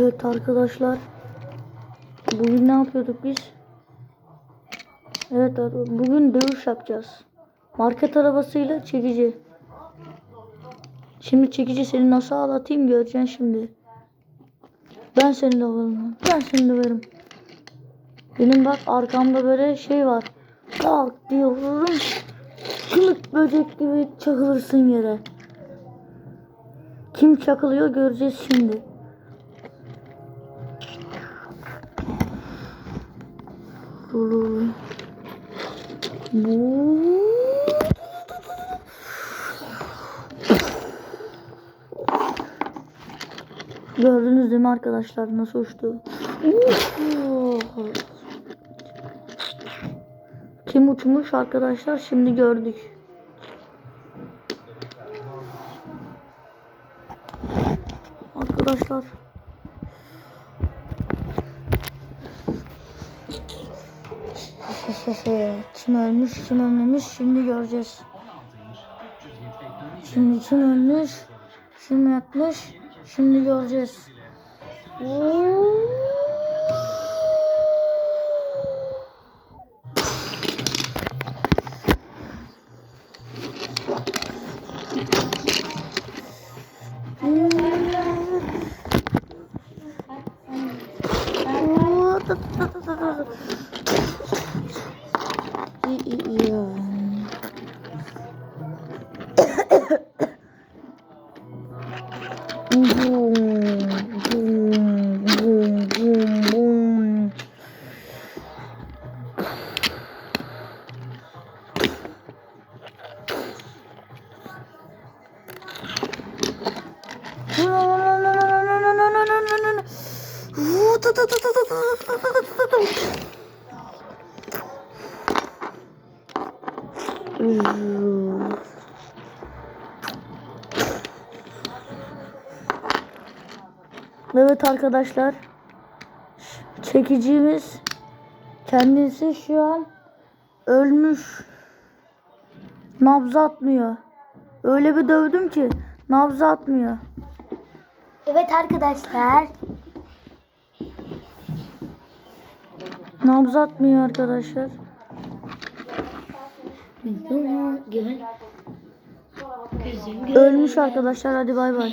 Evet arkadaşlar. Bugün ne yapıyorduk biz? Evet bugün dövüş yapacağız. Market arabasıyla çekici. Şimdi çekici seni nasıl ağlatayım göreceksin şimdi. Ben seni döverim. Ben seni döverim. Benim bak arkamda böyle şey var. Kalk diye vururum. Kılık böcek gibi çakılırsın yere. Kim çakılıyor göreceğiz şimdi. Bu Gördünüz değil mi arkadaşlar nasıl uçtu? Kim uçmuş arkadaşlar şimdi gördük. Arkadaşlar kim ölmüş kim ölmemiş şimdi göreceğiz. Şimdi kim ölmüş kim yatmış şimdi göreceğiz. Bum, bum, bum, bum, bum. Ooh. Evet arkadaşlar. Çekicimiz kendisi şu an ölmüş. Nabza atmıyor. Öyle bir dövdüm ki nabza atmıyor. Evet arkadaşlar. Nabza atmıyor arkadaşlar. Gözüm Ölmüş arkadaşlar hadi bay bay.